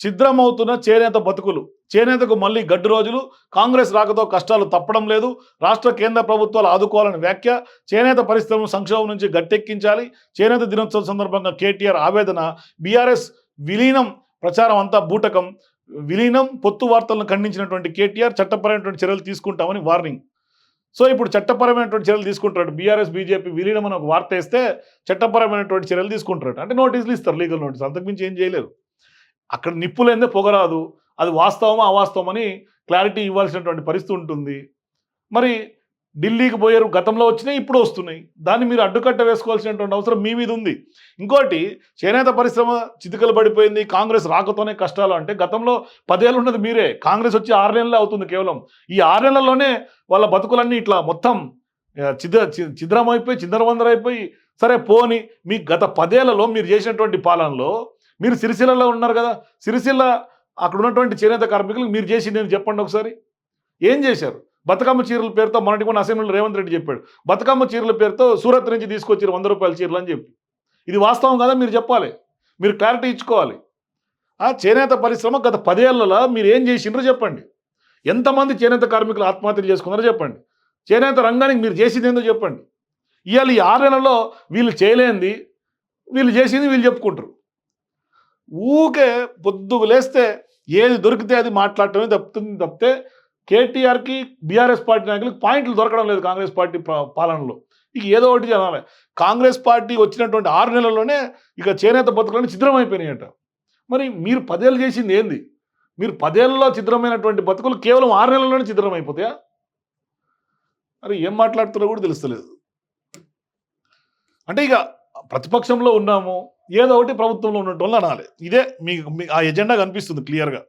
ఛిద్రమవుతున్న చేనేత బతుకులు. చేనేతకు మళ్ళీ గడ్డు రోజులు. కాంగ్రెస్ రాకతో కష్టాలు తప్పడం లేదు. రాష్ట్ర కేంద్ర ప్రభుత్వాలు ఆదుకోవాలని వ్యాఖ్య. చేనేత పరిశ్రమ సంక్షోభం నుంచి గట్టెక్కించాలి. చేనేత దినోత్సవం సందర్భంగా కేటీఆర్ ఆవేదన. బీఆర్ఎస్ విలీనం ప్రచారం అంతా బూటకం. విలీనం పొత్తు వార్తలను ఖండించినటువంటి కేటీఆర్ చట్టపరమైనటువంటి చర్యలు తీసుకుంటామని వార్నింగ్. సో ఇప్పుడు చట్టపరమైనటువంటి చర్యలు తీసుకుంటాడు బీఆర్ఎస్ బీజేపీ విలీనం అని ఒక వార్త ఇస్తే చట్టపరమైనటువంటి చర్యలు తీసుకుంటాడు అంటే నోటీసులు ఇస్తారు లీగల్ నోటీస్ అంతకుమించి ఏం చేయలేరు. అక్కడ నిప్పులేందే పొగరాదు. అది వాస్తవమా అవాస్తవమని క్లారిటీ ఇవ్వాల్సినటువంటి పరిస్థితి ఉంటుంది. మరి ఢిల్లీకి పోయారు గతంలో వచ్చినాయి ఇప్పుడు వస్తున్నాయి. దాన్ని మీరు అడ్డుకట్ట వేసుకోవాల్సినటువంటి అవసరం మీ మీద ఉంది. ఇంకోటి చేనేత పరిశ్రమ చితికలు పడిపోయింది కాంగ్రెస్ రాకతోనే కష్టాలు. అంటే గతంలో పదేళ్ళు ఉన్నది మీరే. కాంగ్రెస్ వచ్చి ఆరు నెలలే అవుతుంది కేవలం. ఈ ఆరు నెలల్లోనే వాళ్ళ బతుకులన్నీ ఇట్లా మొత్తం చిద చిద్ర చిందరవందరైపోయి సరే పోని మీ గత పదేళ్ళలో మీరు చేసినటువంటి పాలనలో మీరు సిరిసిల్లలో ఉన్నారు కదా సిరిసిల్ల అక్కడ ఉన్నటువంటి చేనేత కార్మికులకు మీరు చేసింది నేను చెప్పండి ఒకసారి. ఏం చేశారు? బతుకమ్మ చీరల పేరుతో మొన్నటి కొన్ని అసెంబ్లీలో రేవంత్ రెడ్డి చెప్పాడు. బతుకమ్మ చీరల పేరుతో సూరత్ నుంచి తీసుకొచ్చారు వంద రూపాయల చీరలు అని చెప్పి. ఇది వాస్తవం కదా మీరు చెప్పాలి. మీరు క్లారిటీ ఇచ్చుకోవాలి. ఆ చేనేత పరిశ్రమ గత పదేళ్ళలో మీరు ఏం చేసిండ్రో చెప్పండి. ఎంతమంది చేనేత కార్మికులు ఆత్మహత్యలు చేసుకున్నారో చెప్పండి. చేనేత రంగానికి మీరు చేసింది ఏందో చెప్పండి. ఇవాళ ఈ ఆరు నెలలో వీళ్ళు చేయలేంది వీళ్ళు చేసింది వీళ్ళు చెప్పుకుంటారు. ఊకే పొద్దుకు లేస్తే ఏది దొరికితే అది మాట్లాడటమే తప్పుతుంది తప్పితే కేటీఆర్కి బీఆర్ఎస్ పార్టీ నాయకులకు పాయింట్లు దొరకడం లేదు కాంగ్రెస్ పార్టీ పాలనలో. ఇక ఏదో ఒకటి అనాలి కాంగ్రెస్ పార్టీ వచ్చినటువంటి ఆరు నెలల్లోనే ఇక చేనేత బతుకులని ఛిద్రమైపోయినాయట. మరి మీరు పదేళ్ళు చేసింది ఏంది? మీరు పదేళ్ళలో ఛిద్రమైనటువంటి బతుకులు కేవలం ఆరు నెలల్లోనే ఛిద్రమైపోతాయా? మరి ఏం మాట్లాడుతారో కూడా తెలుస్తలేదు. అంటే ఇక ప్రతిపక్షంలో ఉన్నాము ఏదో ఒకటి ప్రభుత్వంలో ఉన్నట్టు అనాలి. ఇదే మీకు మీ- ఆ ఎజెండా కనిపిస్తుంది క్లియర్గా.